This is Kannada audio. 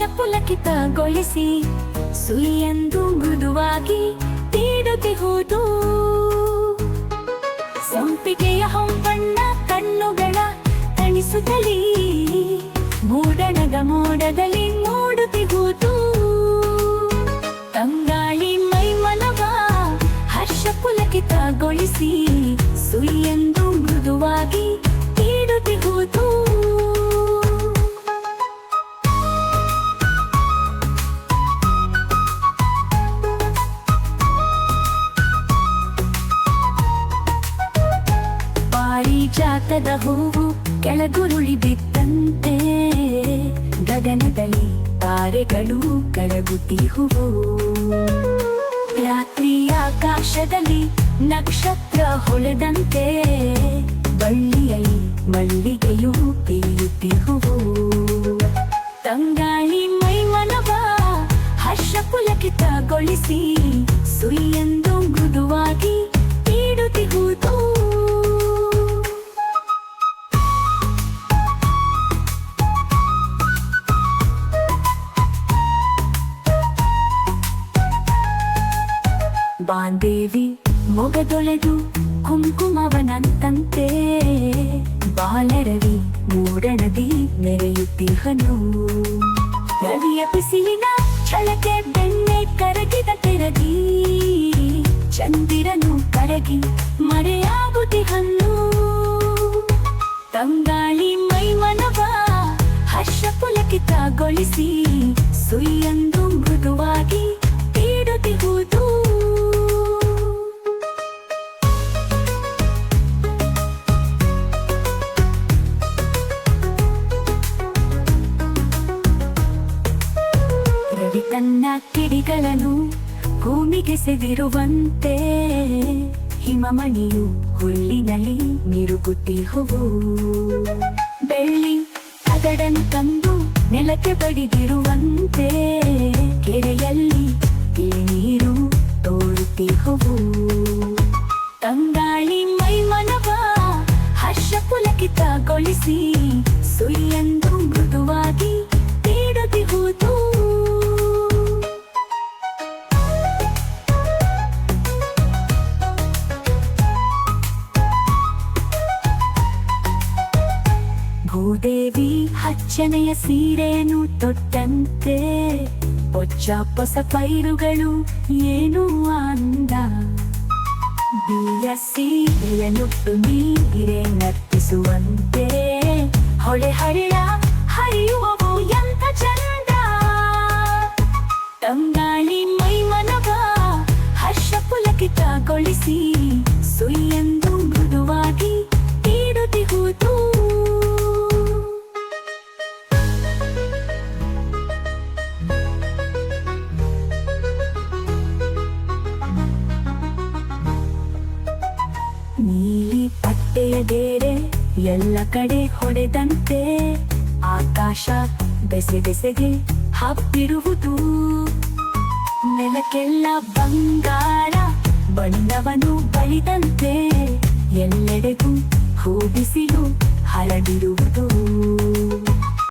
ಪುಲಕಿತಗೊಳಿಸಿ ಸುಯಿಯೆಂದು ಮೃದುವಾಗಿ ತೀಡುತ್ತಿಹುದು ಸಂಪಿಗೆಯ ಹೊಂಬಣ್ಣ ಪಾರಿಜಾತದ ಹೂವು ಕೆಳಗುರುಳಿ ಬಿದ್ದಂತೆ ಗಗನದಲ್ಲಿ ತಾರೆಗಳು ಕರಗುತ್ತಿಹುವು ರಾತ್ರಿ ಆಕಾಶದಲ್ಲಿ ನಕ್ಷತ್ರ ಹೊಳೆದಂತೆ. ಬಳ್ಳಿಯಲ್ಲಿ ಮಲ್ಲಿಗೆಯು ತಿಳಿಯುತ್ತಿಹುವು ತಂಗಾಳಿ ಮೈಮನವ ಹರ್ಷ ಪುಲಕಿತಗೊಳಿಸಿ ಸುಯಿಯೆಂದು ಮೃದುವಾಗಿ ಬಾಂದೇವಿ ಮೊಗದೊಳೆದು ಕುಂಕುಮವನಂತಂತೆ. ಬಾಲರವಿ ಮೂಡಣದಿ ನೆರೆಯುತ್ತಿಹನು ರವಿಯ ಬಿಸಿಲಿನ ಛಳಕೆ ಬೆಣ್ಣೆ ಕರಗಿದ ತೆರಗಿ. ಚಂದಿರನು ಕರಗಿ ಮರೆಯಾಗುತ್ತಿಹನ್ನು ತಂಗಾಳಿ ಮೈಮನವ ಹರ್ಷ ಪುಲಕಿತಗೊಳಿಸಿ ಸುಯ್ಯಂದು ರವಿ ತನ್ನ ಕಿಡಿಗಳನ್ನು ಭೂಮಿಗೆ ಸೆದಿರುವಂತೆ. ಹಿಮಮಣಿಯು ಹುಲ್ಲಿನಲ್ಲಿ ಮಿರುಗುತ್ತಿಹುವು ಬೆಳ್ಳಿ ಅದಡನ್ನು ತಂದು ನೆಲಕ್ಕೆ ಬಡಿದಿರುವಂತೆ. ಕೆರೆಯಲ್ಲಿ ನೀರು ತೋರುತ್ತಿಹುವು ತಂಗಾಳಿ ಮೈಮನವ ಹರ್ಷ ಪುಲಕಿತಗೊಳಿಸಿ ಸುಯ್ಯೆಂದು ಹಚ್ಚನೆಯ ಸೀರೆಯನ್ನು ತೊಟ್ಟಂತೆ ಪೊಚ್ಚ ಹೊಸ ಪೈರುಗಳು ಏನು ಅಂದ? ಬಿಯ ಸೀರೆಯನ್ನುಟ್ಟು ನೀರೆ ನರ್ತಿಸುವಂತೆ, ಹೊಳೆ ಹಳ್ಳ ಹರಿಯುವವು ನೀಲಿ ಪಟ್ಟೆಯ ಬೇರೆ ಎಲ್ಲ ಕಡೆ ಹೊಡೆದಂತೆ ಆಕಾಶ ಬೆಸೆ ಬೆಸೆಗೆ ಹಬ್ಬಿರುವುದು. ನೆಲಕ್ಕೆಲ್ಲ ಬಂಗಾರ ಬಣ್ಣವನು ಬಳಿದಂತೆ ಎಲ್ಲೆಡೆಗೂ ಹೂ ಬಿಸಿಲು ಹರಡಿರುವುದು.